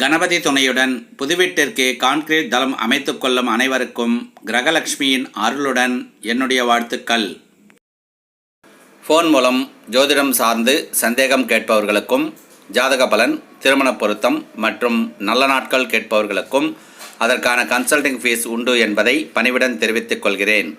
கணபதி துணையுடன் புதுவீட்டிற்கு கான்கிரீட் தளம் அமைத்து கொள்ளும் அனைவருக்கும் கிரகலட்சுமியின் அருளுடன் என்னுடைய வாழ்த்துக்கள். ஃபோன் மூலம் ஜோதிடம் சார்ந்து சந்தேகம் கேட்பவர்களுக்கும் ஜாதக பலன் திருமண பொருத்தம் மற்றும் நல்ல நாட்கள் கேட்பவர்களுக்கும் அதற்கான கன்சல்டிங் ஃபீஸ் உண்டு என்பதை பணிவுடன் தெரிவித்துக் கொள்கிறேன்.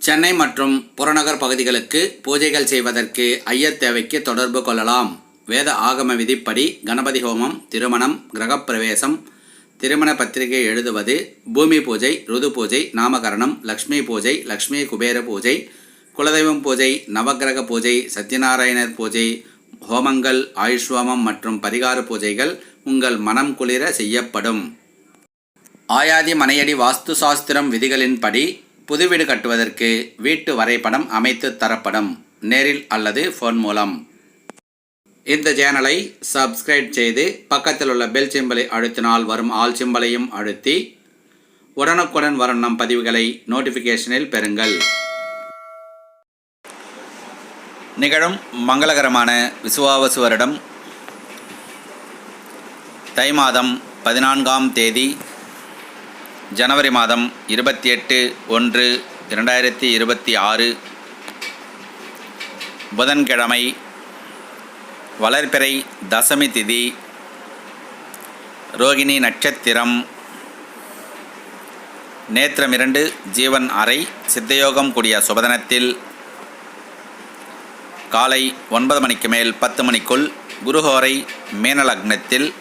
சென்னை மற்றும் புறநகர் பகுதிகளுக்கு பூஜைகள் செய்வதற்கு ஐயர் தேவைக்கு தொடர்பு கொள்ளலாம். வேத ஆகம விதிப்படி கணபதி ஹோமம் திருமணம் கிரகப்பிரவேசம் திருமண பத்திரிகை எழுதுவது பூமி பூஜை ருது பூஜை நாமகரணம் லக்ஷ்மி பூஜை லக்ஷ்மி குபேர பூஜை குலதெய்வம் பூஜை நவக்கிரக பூஜை சத்யநாராயணர் பூஜை ஹோமங்கள் ஆயுஷ்வாமம் மற்றும் பரிகார பூஜைகள் உங்கள் மனம் குளிர செய்யப்படும். ஆயாதி மனையடி வாஸ்து சாஸ்திரம் விதிகளின்படி புது வீடு கட்டுவதற்கு வீட்டு வரைபடம் அமைத்து தரப்படும் நேரில் அல்லது ஃபோன் மூலம். இந்த சேனலை சப்ஸ்கிரைப் செய்து பக்கத்தில் உள்ள பெல் சிம்பலை அழுத்தினால் வரும் ஆல் சிம்பலையும் அழுத்தி உடனுக்குடன் வரும் நம் பதிவுகளை நோட்டிஃபிகேஷனில் பெறுங்கள். நிகழும் மங்களகரமான விசுவாவசு வருடம் தை மாதம் பதினான்காம் தேதி ஜனவரி மாதம் இருபத்தி எட்டு ஒன்று இரண்டாயிரத்தி இருபத்தி ஆறு. புதன்கிழமை வளர்பிறை தசமி திதி. ரோகிணி நட்சத்திரம். நேத்திரம் இரண்டு ஜீவன் அறை சித்தயோகம் கூடிய சுபதனத்தில் காலை ஒன்பது மணிக்கு மேல் பத்து மணிக்குள் குருஹோரை மீனலக்னத்தில்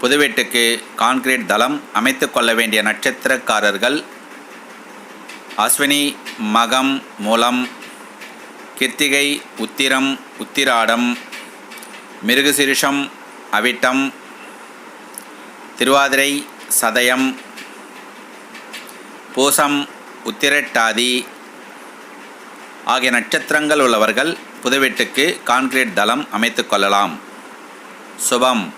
புதுவீட்டுக்கு கான்கிரீட் தளம் அமைத்து கொள்ள வேண்டிய நட்சத்திரக்காரர்கள் அஸ்வினி மகம் மூலம் கிருத்திகை உத்திரம் உத்திராடம் மிருகசிருஷம் அவிட்டம் திருவாதிரை சதயம் பூசம் உத்திரட்டாதி ஆகிய நட்சத்திரங்கள் உள்ளவர்கள் புதுவீட்டுக்கு கான்கிரீட் தளம் அமைத்து கொள்ளலாம். சுபம்.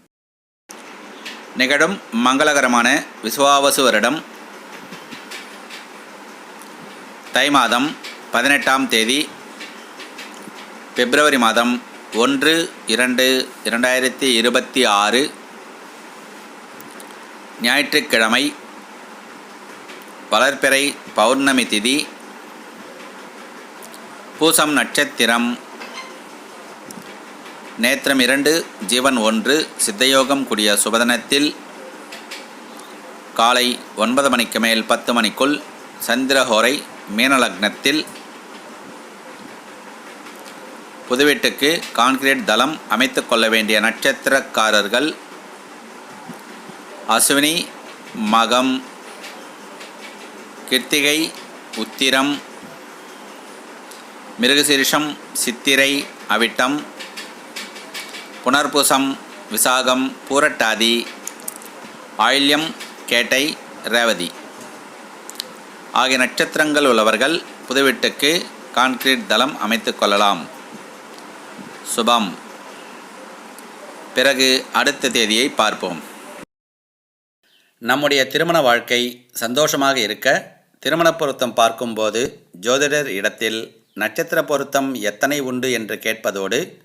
நிகழும் மங்களகரமான விசுவாவசு வருடம் தை மாதம் பதினெட்டாம் தேதி பிப்ரவரி மாதம் ஒன்று இரண்டு இரண்டாயிரத்தி இருபத்தி ஆறு ஞாயிற்றுக்கிழமை வளர்பிறை பௌர்ணமி திதி பூசம் நட்சத்திரம் நேத்திரம் இரண்டு ஜீவன் ஒன்று சித்தயோகம் கூடிய சுபதனத்தில் காலை ஒன்பது மணிக்கு மேல் பத்து மணிக்குள் சந்திரஹோரை மீனலக்னத்தில் புதுவீட்டுக்கு கான்கிரீட் தளம் அமைத்து கொள்ள வேண்டிய நட்சத்திரக்காரர்கள் அஸ்வினி மகம் கிருத்திகை உத்திரம் மிருகசீரிஷம் சித்திரை அவிட்டம் புனர்பூசம் விசாகம் பூரட்டாதி ஆயில்யம் கேட்டை ரேவதி. ஆகிய நட்சத்திரங்கள் உள்ளவர்கள் புதுவீட்டுக்கு கான்கிரீட் தளம் அமைத்து கொள்ளலாம். சுபம். பிறகு அடுத்த தேதியை பார்ப்போம். நம்முடைய திருமண வாழ்க்கை சந்தோஷமாக இருக்க திருமண பொருத்தம் பார்க்கும்போது ஜோதிடர் இடத்தில் நட்சத்திர பொருத்தம் எத்தனை உண்டு என்று கேட்பதோடு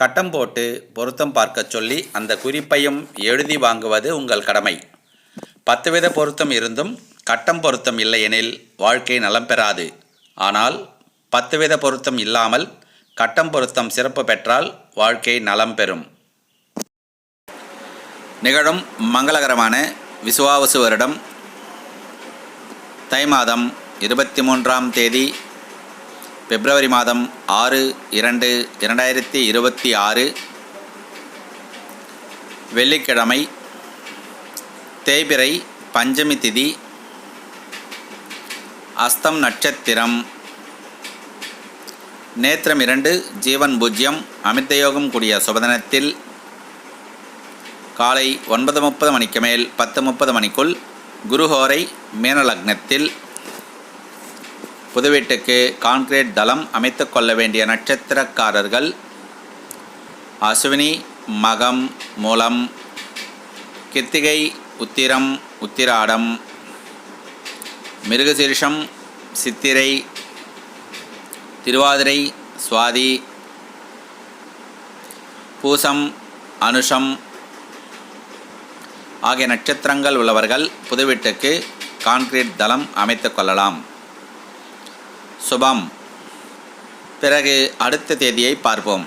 கட்டம் போட்டு பொருத்தம் பார்க்கச் சொல்லி அந்த குறிப்பையும் எழுதி வாங்குவது உங்கள் கடமை. பத்து வித பொருத்தம் இருந்தும் கட்டம் பொருத்தம் இல்லையெனில் வாழ்க்கை நலம் பெறாது. ஆனால் பத்து வித பொருத்தம் இல்லாமல் கட்டம் பொருத்தம் சிறப்பு பெற்றால் வாழ்க்கை நலம் பெறும். நிகழும் மங்களகரமான விசுவாவசு வருடம் தை மாதம் இருபத்தி மூன்றாம் தேதி பிப்ரவரி மாதம் ஆறு இரண்டு இரண்டாயிரத்தி இருபத்தி ஆறு வெள்ளிக்கிழமை தேய்பிறை பஞ்சமி திதி அஸ்தம் நட்சத்திரம். நேத்திரம் இரண்டு ஜீவன் பூஜ்யம் அமிர்தயோகம் கூடிய சுபதனத்தில் காலை ஒன்பது முப்பது மணிக்கு மேல் பத்து முப்பது மணிக்குள் குருஹோரை மீனலக்னத்தில் புதுவீட்டுக்கு கான்கிரீட் தளம் அமைத்து கொள்ள வேண்டிய நட்சத்திரக்காரர்கள் அஸ்வினி மகம் மூலம் கித்திகை உத்திரம் உத்திராடம் மிருகசீர்ஷம் சித்திரை திருவாதிரை சுவாதி பூசம் அனுஷம் ஆகிய நட்சத்திரங்கள் உள்ளவர்கள் புதுவீட்டுக்கு கான்கிரீட் தளம் அமைத்து கொள்ளலாம். சுபம். பிறகு அடுத்த தேதியை பார்ப்போம்.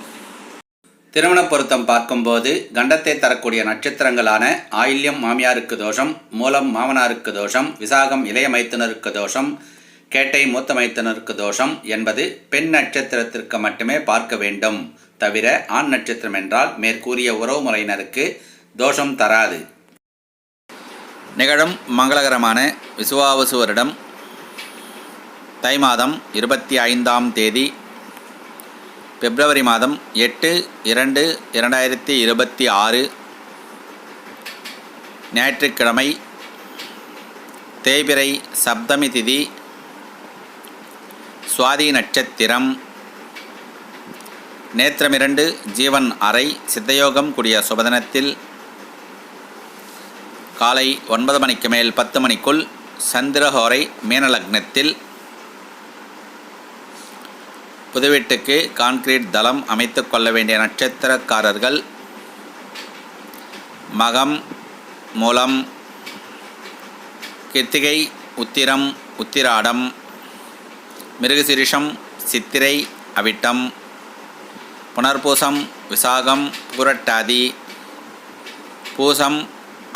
திருமண பொருத்தம் பார்க்கும்போது கண்டத்தை தரக்கூடிய நட்சத்திரங்களான ஆயில்யம் மாமியாருக்கு தோஷம் மூலம் மாமனாருக்கு தோஷம் விசாகம் இளைய மைத்துனருக்கு தோஷம் கேட்டை மூத்த மைத்துனருக்கு தோஷம் என்பது பெண் நட்சத்திரத்திற்கு மட்டுமே பார்க்க வேண்டும். தவிர ஆண் நட்சத்திரம் என்றால் மேற்கூறிய உறவு முறையினருக்கு தோஷம் தராது. நிகழும் மங்களகரமான விசுவாவசுவரிடம் தை மாதம் இருபத்தி ஐந்தாம் தேதி பிப்ரவரி மாதம் எட்டு இரண்டு இரண்டாயிரத்தி இருபத்தி ஆறு ஞாயிற்றுக்கிழமை தேய்பிறை சப்தமி திதி சுவாதி நட்சத்திரம். நேத்திரமிரண்டு ஜீவன் அறை சித்தயோகம் கூடிய சுபதனத்தில் காலை ஒன்பது மணிக்கு மேல் பத்து மணிக்குள் சந்திரஹோரை மீனலக்னத்தில் புதுவீட்டுக்கு கான்கிரீட் தளம் அமைத்து கொள்ள வேண்டிய நட்சத்திரக்காரர்கள் மகம் மூலம் கிருத்திகை உத்திரம் உத்திராடம் மிருகசிரிஷம் சித்திரை அவிட்டம் புனர்பூசம் விசாகம் புரட்டாதி பூசம்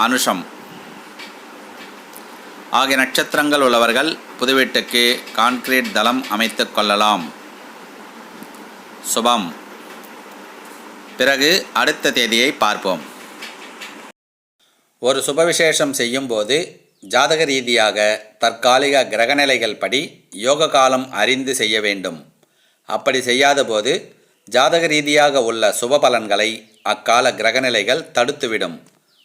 அனுஷம். ஆகிய நட்சத்திரங்கள் உள்ளவர்கள் புதுவீட்டுக்கு கான்கிரீட் தளம் அமைத்து கொள்ளலாம். சுபம். பிறகு அடுத்த தேதியை பார்ப்போம். ஒரு சுபவிசேஷம் செய்யும்போது ஜாதக ரீதியாக தற்காலிக கிரகநிலைகள் படி யோக காலம் அறிந்து செய்ய வேண்டும். அப்படி செய்யாதபோது ஜாதக ரீதியாக உள்ள சுப பலன்களை அக்கால கிரகநிலைகள் தடுத்துவிடும்.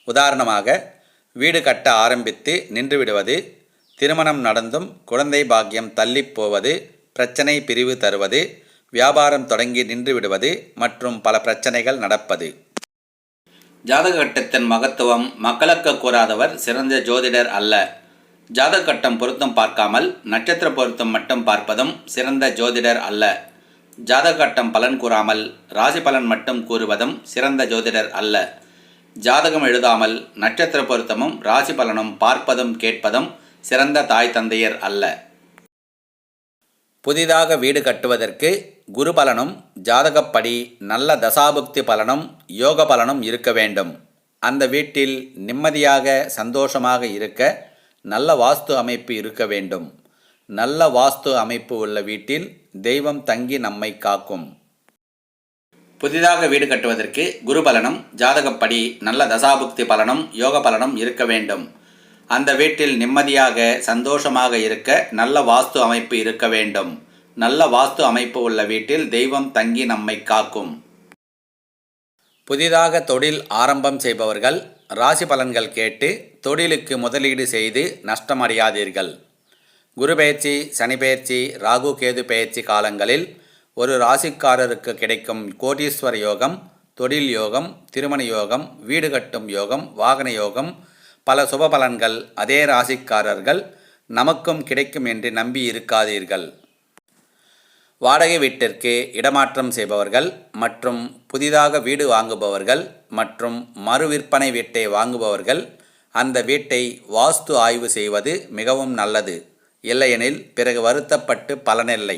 உதாரணமாக வீடு கட்ட ஆரம்பித்து நின்றுவிடுவது திருமணம் நடந்தும் குழந்தை பாக்கியம் தள்ளிப்போவது பிரச்சனை பிரிவு தருவது வியாபாரம் தொடங்கி நின்றுவிடுவது மற்றும் பல பிரச்சனைகள் நடப்பது. ஜாதக கட்டத்தின் மகத்துவம் மக்களுக்கு கூறாதவர் சிறந்த ஜோதிடர் அல்ல. ஜாதக கட்டம் பொருத்தம் பார்க்காமல் நட்சத்திர பொருத்தம் மட்டும் பார்ப்பதும் சிறந்த ஜோதிடர் அல்ல. ஜாதக கட்டம் பலன் கூறாமல் ராசி பலன் மட்டும் கூறுவதும் சிறந்த ஜோதிடர் அல்ல. ஜாதகம் எழுதாமல் நட்சத்திர பொருத்தமும் ராசி பலனும் பார்ப்பதும் கேட்பதும் சிறந்த தாய் தந்தையர் அல்ல. புதிதாக வீடு கட்டுவதற்கு குரு பலனும் ஜாதகப்படி நல்ல தசாபுக்தி பலனும் யோக பலனும் இருக்க வேண்டும். அந்த வீட்டில் நிம்மதியாக சந்தோஷமாக இருக்க நல்ல வாஸ்து அமைப்பு இருக்க வேண்டும். நல்ல வாஸ்து அமைப்பு உள்ள வீட்டில் தெய்வம் தங்கி நம்மை காக்கும். புதிதாக வீடு கட்டுவதற்கு குரு பலனும் ஜாதகப்படி நல்ல தசாபுக்தி பலனும் யோக பலனும் இருக்க வேண்டும். அந்த வீட்டில் நிம்மதியாக சந்தோஷமாக இருக்க நல்ல வாஸ்து அமைப்பு இருக்க வேண்டும். நல்ல வாஸ்து அமைப்பு உள்ள வீட்டில் தெய்வம் தங்கி நம்மை காக்கும். புதிதாக தொழில் ஆரம்பம் செய்பவர்கள் ராசி பலன்கள் கேட்டு தொழிலுக்கு முதலீடு செய்து நஷ்டமடையாதீர்கள். குரு பெயர்ச்சி சனி பெயர்ச்சி ராகு கேது பெயர்ச்சி காலங்களில் ஒரு ராசிக்காரருக்கு கிடைக்கும் கோடீஸ்வர யோகம் தொழில் யோகம் திருமண யோகம் வீடு கட்டும் யோகம் வாகன யோகம் பல சுப பலன்கள் அதே ராசிக்காரர்கள் நமக்கும் கிடைக்கும் என்று நம்பி இருக்காதீர்கள். வாடகை வீட்டிற்கு இடமாற்றம் செய்பவர்கள் மற்றும் புதிதாக வீடு வாங்குபவர்கள் மற்றும் மறு விற்பனை வீட்டை வாங்குபவர்கள் அந்த வீட்டை வாஸ்து ஆய்வு செய்வது மிகவும் நல்லது. இல்லையெனில் பிறகு வருத்தப்பட்டு பலனில்லை